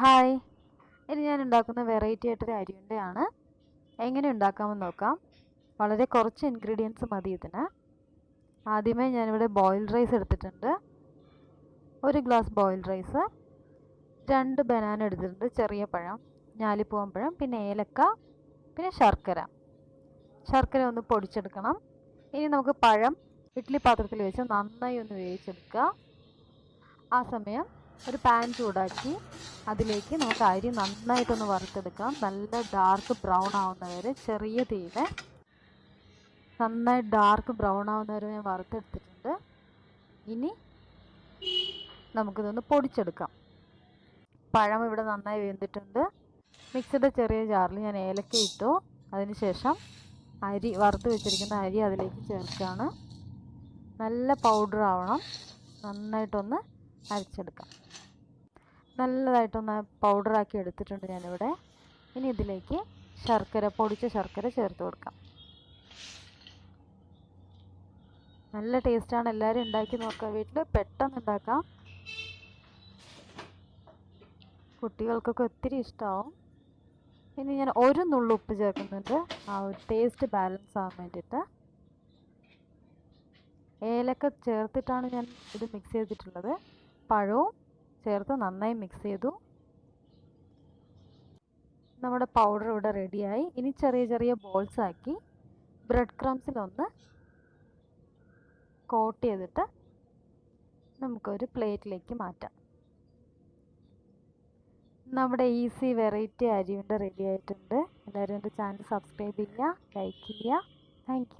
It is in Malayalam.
ഹായ്. ഇനി ഞാൻ ഉണ്ടാക്കുന്ന വെറൈറ്റി ആയിട്ടൊരു അരിയുണ്ടയാണ്. എങ്ങനെ ഉണ്ടാക്കാമെന്ന് നോക്കാം. വളരെ കുറച്ച് ഇൻഗ്രീഡിയൻസ് മതി ഇതിന്. ആദ്യമേ ഞാനിവിടെ ബോയിൽഡ് റൈസ് എടുത്തിട്ടുണ്ട്. ഒരു ഗ്ലാസ് ബോയിൽഡ് റൈസ് രണ്ട് ബനാന എടുത്തിട്ടുണ്ട് ചെറിയ പഴം ഞാലിപ്പൂവൻ പഴം പിന്നെ ഏലക്ക പിന്നെ ശർക്കര. ശർക്കര ഒന്ന് പൊടിച്ചെടുക്കണം. ഇനി നമുക്ക് പഴം ഇഡ്ഡലി പാത്രത്തിൽ വെച്ച് നന്നായി ഒന്ന് വേവിച്ചെടുക്കുക. ആ സമയം ഒരു പാൻ ചൂടാക്കി അതിലേക്ക് നമുക്ക് അരി നന്നായിട്ടൊന്ന് വറുത്തെടുക്കാം. നല്ല ഡാർക്ക് ബ്രൗൺ ആവുന്ന വരെ ചെറിയ തീയിൽ നന്നായി ഡാർക്ക് ബ്രൗൺ ആവുന്ന വരെ ഞാൻ വറുത്തെടുത്തിട്ടുണ്ട്. ഇനി നമുക്കിതൊന്ന് പൊടിച്ചെടുക്കാം. പഴം ഇവിടെ നന്നായി വെന്തിട്ടുണ്ട്. മിക്സിയുടെ ചെറിയ ജാറിൽ ഞാൻ ഏലക്ക ഇട്ടു. അതിനുശേഷം അരി വറുത്ത് വെച്ചിരിക്കുന്ന അരി അതിലേക്ക് ചേർക്കുകയാണ്. നല്ല പൗഡർ ആവണം. നന്നായിട്ടൊന്ന് അരച്ചെടുക്കാം. നല്ലതായിട്ടൊന്ന് പൗഡറാക്കി എടുത്തിട്ടുണ്ട് ഞാനിവിടെ. ഇനി ഇതിലേക്ക് ശർക്കര പൊടിച്ച ശർക്കര ചേർത്ത് കൊടുക്കാം. നല്ല ടേസ്റ്റാണ്. എല്ലാവരും ഉണ്ടാക്കി നോക്കുക. വീട്ടിൽ പെട്ടെന്ന് ഉണ്ടാക്കാം. കുട്ടികൾക്കൊക്കെ ഒത്തിരി ഇഷ്ടമാവും ഇനി ഞാൻ ഒരു നുള്ളു ഉപ്പ് ചേർക്കുന്നുണ്ട്. ആ ഒരു ടേസ്റ്റ് ബാലൻസ് ആവാൻ വേണ്ടിയിട്ട്. ഏലക്ക ചേർത്തിട്ടാണ് ഞാൻ ഇത് മിക്സ് ചെയ്തിട്ടുള്ളത്. പഴവും ചേർത്ത് നന്നായി മിക്സ് ചെയ്തു. നമ്മുടെ പൗഡർ ഇവിടെ റെഡിയായി ഇനി ചെറിയ ചെറിയ ബോൾസ് ആക്കി ബ്രെഡ് ക്രംസിലൊന്ന് കോട്ട് ചെയ്തിട്ട് നമുക്കൊരു പ്ലേറ്റിലേക്ക് മാറ്റാം. നമ്മുടെ ഈസി വെറൈറ്റി അരിവിന്റെ റെഡി ആയിട്ടുണ്ട്. എല്ലാവരും എന്റെ ചാനൽ സബ്സ്ക്രൈബ് ചെയ്യുക ലൈക്ക് ചെയ്യുക. താങ്ക്